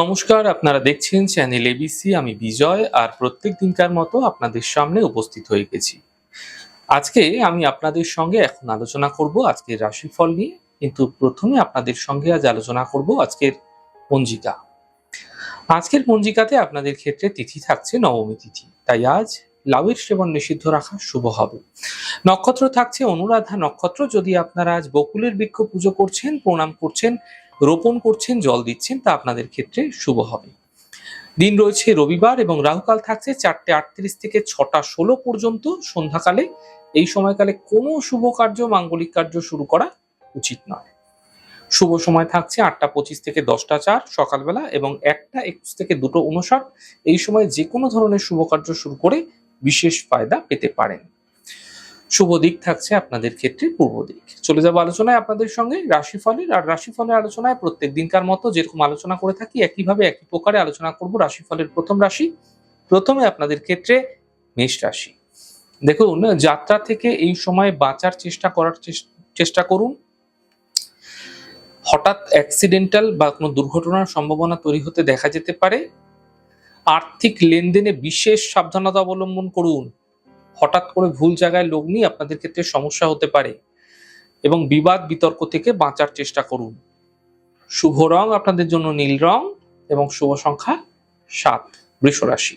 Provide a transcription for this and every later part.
নমস্কার, আপনারা দেখছেন চ্যানেল এবিসি আমি বিজয়, আর প্রত্যেক দিনকার মতো আপনাদের সামনে উপস্থিত হয়ে গেছি। আজকে আমি আপনাদের সঙ্গে এখন আলোচনা করব আজকের রাশিফল নিয়ে, কিন্তু প্রথমে আপনাদের সঙ্গে আজ আলোচনা করব আজকের পঞ্জিকা। আজকের পঞ্জিকাতে আপনাদের ক্ষেত্রে তিথি থাকছে নবমী তিথি, তাই আজ লাউয়ের সেবন নিষিদ্ধ রাখা শুভ হবে। নক্ষত্র থাকছে অনুরাধা নক্ষত্র, যদি আপনারা আজ বকুলের বৃক্ষ পুজো করছেন, প্রণাম করছেন রোপণ করছেন, জল দিচ্ছেন, তা আপনাদের ক্ষেত্রে শুভ হবে। দিন রয়েছে রবিবার এবং রাহুকাল থাকছে চারটে আটত্রিশ থেকে ছটা ষোলো পর্যন্ত সন্ধ্যাকালে। এই সময়কালে কোনো শুভ কার্য, মাঙ্গলিক কার্য শুরু করা উচিত নয়। শুভ সময় থাকছে আটটা পঁচিশ থেকে দশটা চার সকালবেলা এবং একটা একুশ থেকে দুটো উনষাট এই সময় যে কোনো ধরনের শুভ কার্য শুরু করে বিশেষ ফায়দা পেতে পারেন। শুভ দিক থাকছে আপনাদের ক্ষেত্রে পূর্ব দিক। চলে যাব আলোচনায় আপনাদের সঙ্গে রাশিফলের। আর রাশিফলের আলোচনায় প্রত্যেক দিনকার মতো যেরকম আলোচনা করে থাকি, একইভাবে একই প্রকারে আলোচনা করব রাশিফলের প্রথম রাশি। প্রথমে আপনাদের ক্ষেত্রে মেষ রাশি। দেখুন, যাত্রা থেকে এই সময় বাঁচার চেষ্টা করার চেষ্টা করুন। হঠাৎ অ্যাক্সিডেন্টাল বা কোনো দুর্ঘটনার সম্ভাবনা তৈরি হতে দেখা যেতে পারে। আর্থিক লেনদেনে বিশেষ সাবধানতা অবলম্বন করুন। হঠাৎ করে ভুল জায়গায় লোক নিয়ে আপনাদের ক্ষেত্রে সমস্যা হতে পারে এবং বিবাদ বিতর্ক থেকে বাঁচার চেষ্টা করুন। শুভ রং আপনাদের জন্য নীল রং এবং শুভ সংখ্যা সাত, বৃষ রাশি।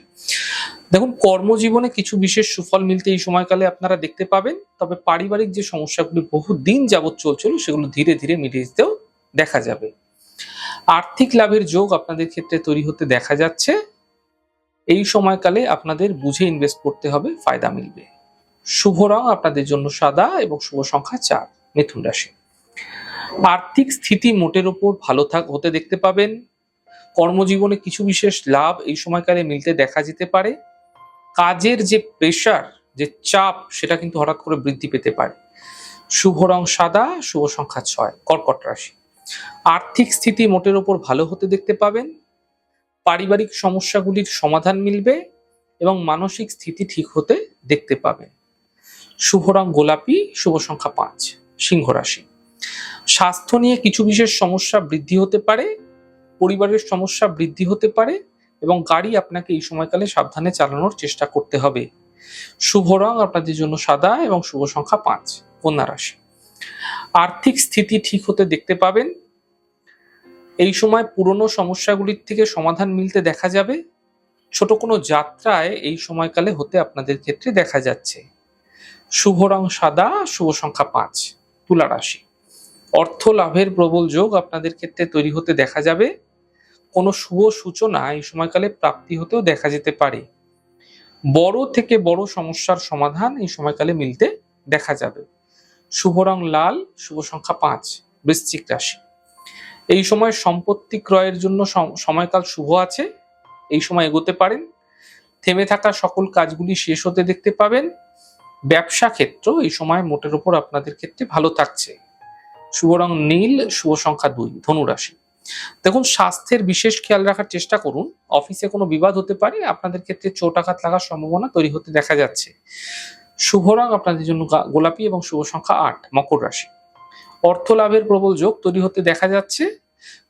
দেখুন, কর্মজীবনে কিছু বিশেষ সুফল মিলতে এই সময়কালে আপনারা দেখতে পাবেন, তবে পারিবারিক যে সমস্যাগুলি বহু দিন যাবৎ চলছিল, সেগুলো ধীরে ধীরে মিটিয়ে দিতেও দেখা যাবে। আর্থিক লাভের যোগ আপনাদের ক্ষেত্রে তৈরি হতে দেখা যাচ্ছে এই সময়কালে আপনাদের বুঝে ইনভেস্ট করতে হবে, ফায়দা মিলবে। শুভ রং আপনাদের জন্য সাদা এবং শুভ সংখ্যা চার, মিথুন রাশি। আর্থিক স্থিতি মোটের ওপর ভালো থাক, হতে দেখতে পাবেন। কর্মজীবনে কিছু বিশেষ লাভ এই সময়কালে মিলতে দেখা যেতে পারে। কাজের যে প্রেশার যে চাপ, সেটা কিন্তু হঠাৎ করে বৃদ্ধি পেতে পারে। শুভ রং সাদা, শুভ সংখ্যা ছয়, কর্কট রাশি। আর্থিক স্থিতি মোটের ওপর ভালো হতে দেখতে পাবেন। পারিবারিক সমস্যাগুলির সমাধান মিলবে এবং মানসিক স্থিতি ঠিক হতে দেখতে পাবে। শুভ রং গোলাপি, শুভ সংখ্যা পাঁচ, সিংহ রাশি। স্বাস্থ্য নিয়ে কিছু বিশেষ সমস্যা বৃদ্ধি হতে পারে, পরিবারের সমস্যা বৃদ্ধি হতে পারে এবং গাড়ি আপনাকে এই সময়কালে সাবধানে চালানোর চেষ্টা করতে হবে। শুভ রং আপনাদের জন্য সাদা এবং শুভ সংখ্যা পাঁচ, কন্যা রাশি। আর্থিক স্থিতি ঠিক হতে দেখতে পাবেন এই সময় পুরনো সমস্যাগুলির থেকে সমাধান মিলতে দেখা যাবে। ছোট কোনো যাত্রায় এই সময়কালে হতে আপনাদের ক্ষেত্রে দেখা যাচ্ছে। শুভ রং সাদা, শুভ সংখ্যা পাঁচ, তুলা রাশি। অর্থ লাভের প্রবল যোগ আপনাদের ক্ষেত্রে তৈরি হতে দেখা যাবে। কোনো শুভ সূচনা এই সময়কালে প্রাপ্তি হতেও দেখা যেতে পারে। বড় থেকে বড় সমস্যার সমাধান এই সময়কালে মিলতে দেখা যাবে। শুভ রং লাল, শুভ সংখ্যা পাঁচ, বৃশ্চিক রাশি। এই সময় সম্পত্তি ক্রয়ের জন্য সময়কাল শুভ আছে, এই সময় এগোতে পারেন। থেমে থাকা সকল কাজগুলি শেষ হতে দেখতে পাবেন। ব্যবসা ক্ষেত্র এই সময় মোটের উপর আপনাদের ক্ষেত্রে ভালো থাকছে। শুভ রং নীল, শুভ সংখ্যা দুই, ধনুরাশি। দেখুন, স্বাস্থ্যের বিশেষ খেয়াল রাখার চেষ্টা করুন। অফিসে কোনো বিবাদ হতে পারে, আপনাদের ক্ষেত্রে চোট আঘাত লাগার সম্ভাবনা তৈরি হতে দেখা যাচ্ছে। শুভ রং আপনাদের জন্য গোলাপি এবং শুভ সংখ্যা আট, মকর রাশি। অর্থ লাভের প্রবল যোগ তৈরি হতে দেখা যাচ্ছে।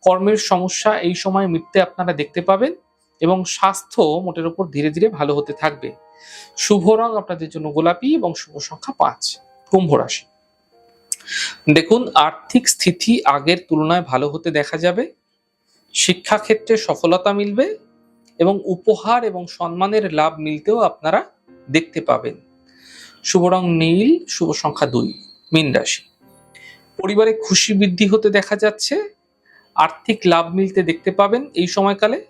কর্মের সমস্যা এই সময় মিটতে আপনারা দেখতে পাবেন এবং স্বাস্থ্য মোটের উপর ধীরে ধীরে ভালো হতে থাকবে। শুভ রং আপনাদের জন্য গোলাপি এবং শুভ সংখ্যা পাঁচ, কুম্ভ রাশি। দেখুন, আর্থিক স্থিতি আগের তুলনায় ভালো হতে দেখা যাবে। শিক্ষাক্ষেত্রে সফলতা মিলবে এবং উপহার এবং সম্মানের লাভ মিলতেও আপনারা দেখতে পাবেন। শুভ রং নীল, শুভ সংখ্যা দুই, মীন রাশি। পরিবারে খুশি বৃদ্ধি হতে দেখা যাচ্ছে, আর্থিক লাভ মিলতে দেখতে পাবেন এই সময়কালে।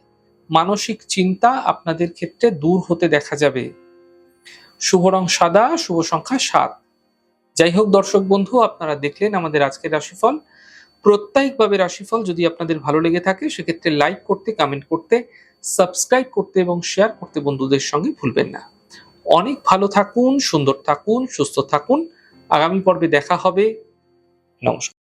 মানসিক চিন্তা আপনাদের ক্ষেত্রে দূর হতে দেখা যাবে। শুভ রং সাদা, শুভ সংখ্যা সাত। যাই হোক দর্শক বন্ধু, আপনারা দেখলেন আমাদের আজকের রাশিফল। প্রত্যেকভাবে রাশিফল যদি আপনাদের ভালো লেগে থাকে, সেক্ষেত্রে লাইক করতে, কমেন্ট করতে, সাবস্ক্রাইব করতে এবং শেয়ার করতে বন্ধুদের সঙ্গে ভুলবেন না। অনেক ভালো থাকুন, সুন্দর থাকুন, সুস্থ থাকুন। আগামী পর্বে দেখা হবে। নমস্কার